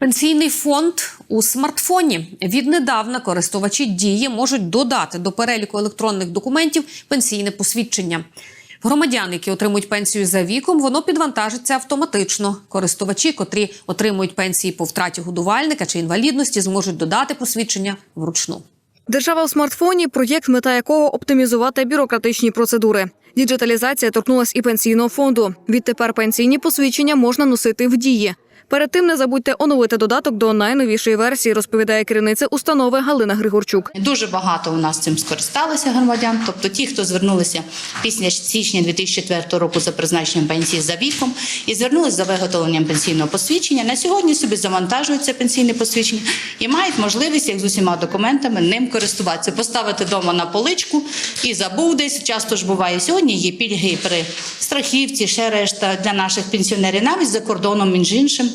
Пенсійний фонд у смартфоні віднедавна користувачі дії можуть додати до переліку електронних документів пенсійне посвідчення. Громадян, які отримують пенсію за віком, воно підвантажиться автоматично. Користувачі, котрі отримують пенсії по втраті годувальника чи інвалідності, зможуть додати посвідчення вручну. Держава у смартфоні проєкт, мета якого оптимізувати бюрократичні процедури. Діджиталізація торкнулась і пенсійного фонду. Відтепер пенсійні посвідчення можна носити в дії. Перед тим не забудьте оновити додаток до найновішої версії, розповідає керівниця установи Галина Григорчук. Дуже багато у нас цим скористалися громадян. Тобто ті, хто звернулися після січня 2004 року за призначенням пенсії за віком і звернулися за виготовленням пенсійного посвідчення, на сьогодні собі завантажується пенсійне посвідчення і мають можливість, як з усіма документами, ним користуватися, поставити вдома на поличку і забув десь. Часто ж буває сьогодні. Є пільги при страхівці, ще решта для наших пенсіонерів, навіть за кордоном між іншим.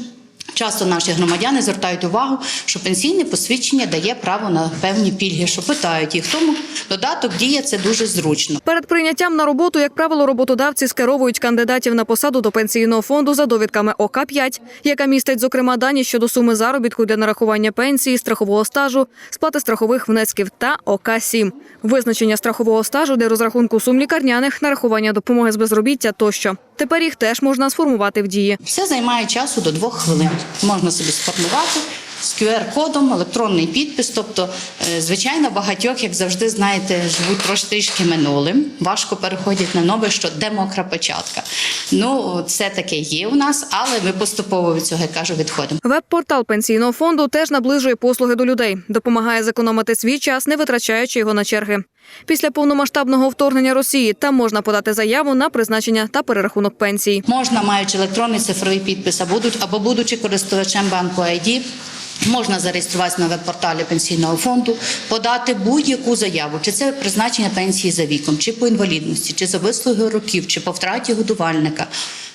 Часто наші громадяни звертають увагу, що пенсійне посвідчення дає право на певні пільги, що питають їх. Тому додаток діє це дуже зручно. Перед прийняттям на роботу, як правило, роботодавці скеровують кандидатів на посаду до пенсійного фонду за довідками ОК 5 яка містить зокрема дані щодо суми заробітку для нарахування пенсії, страхового стажу, сплати страхових внесків та ОК 7 визначення страхового стажу для розрахунку сум лікарняних, нарахування допомоги з безробіття тощо. Тепер їх теж можна сформувати в дії. Все займає часу до двох хвилин. Можна собі сформувати з QR-кодом, електронний підпис. Тобто, е, звичайно, багатьох, як завжди, знаєте, живуть трошки минулим. Важко переходять на нове, що демокра печатка. Ну, це таке є у нас, але ми поступово від цього я кажу, відходимо. Веб-портал пенсійного фонду теж наближує послуги до людей, допомагає зекономити свій час, не витрачаючи його на черги. Після повномасштабного вторгнення Росії там можна подати заяву на призначення та перерахунок пенсій. Можна, маючи електронний цифровий підпис, або будуть- або будучи користувачем банку ID, можна зареєструватися на веб-порталі пенсійного фонду, подати будь-яку заяву, чи це призначення пенсії за віком, чи по інвалідності, чи за вислуги років, чи по втраті годувальника.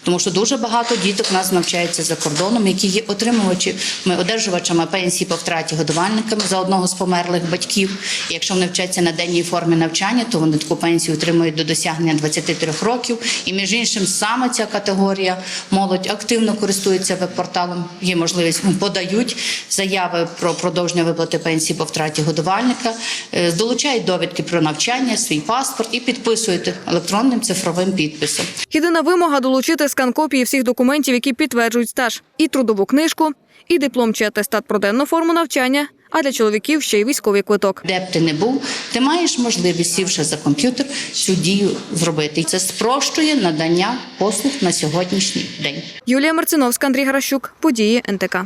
Тому що дуже багато діток у нас навчаються за кордоном, які є отримувачами, одержувачами пенсії по втраті годувальниками за одного з померлих батьків. І якщо вони вчаться на денній формі навчання, то вони таку пенсію отримують до досягнення 23 років. І між іншим, саме ця категорія молодь активно користується веб-порталом. Є можливість подають заяви про продовження виплати пенсії по втраті годувальника, е, долучають довідки про навчання, свій паспорт і підписують електронним цифровим підписом. Єдина вимога долучити скан копії всіх документів, які підтверджують стаж, і трудову книжку, і диплом чи атестат про денну форму навчання. А для чоловіків ще й військовий квиток. Де б ти не був, ти маєш можливість, сівши за комп'ютер, цю дію зробити. І це спрощує надання послуг на сьогоднішній день. Юлія Марциновська, Андрій Гаращук, події НТК.